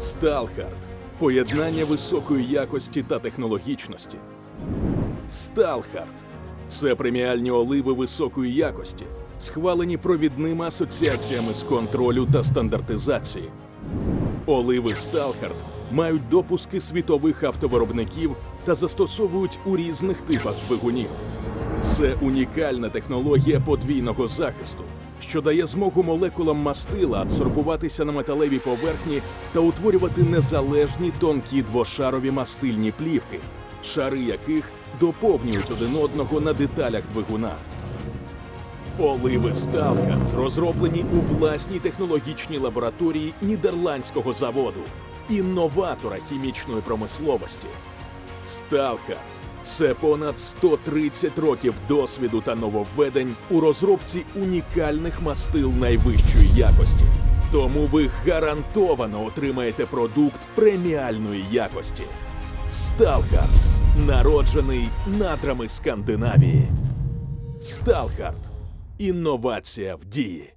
Сталхард поєднання високої якості та технологічності. Сталхард це преміальні оливи високої якості, схвалені провідними асоціаціями з контролю та стандартизації. Оливи Сталхард мають допуски світових автовиробників та застосовують у різних типах двигунів. Це унікальна технологія подвійного захисту, що дає змогу молекулам мастила адсорбуватися на металевій поверхні та утворювати незалежні тонкі двошарові мастильні плівки, шари яких доповнюють один одного на деталях двигуна. Оливи Сталхард розроблені у власній технологічній лабораторії нідерландського заводу, інноватора хімічної промисловості. Сталхард це понад 130 років досвіду та нововведень у розробці унікальних мастил найвищої якості. Тому ви гарантовано отримаєте продукт преміальної якості. Сталхард народжений надрами Скандинавії. Сталхард. Інновація в дії.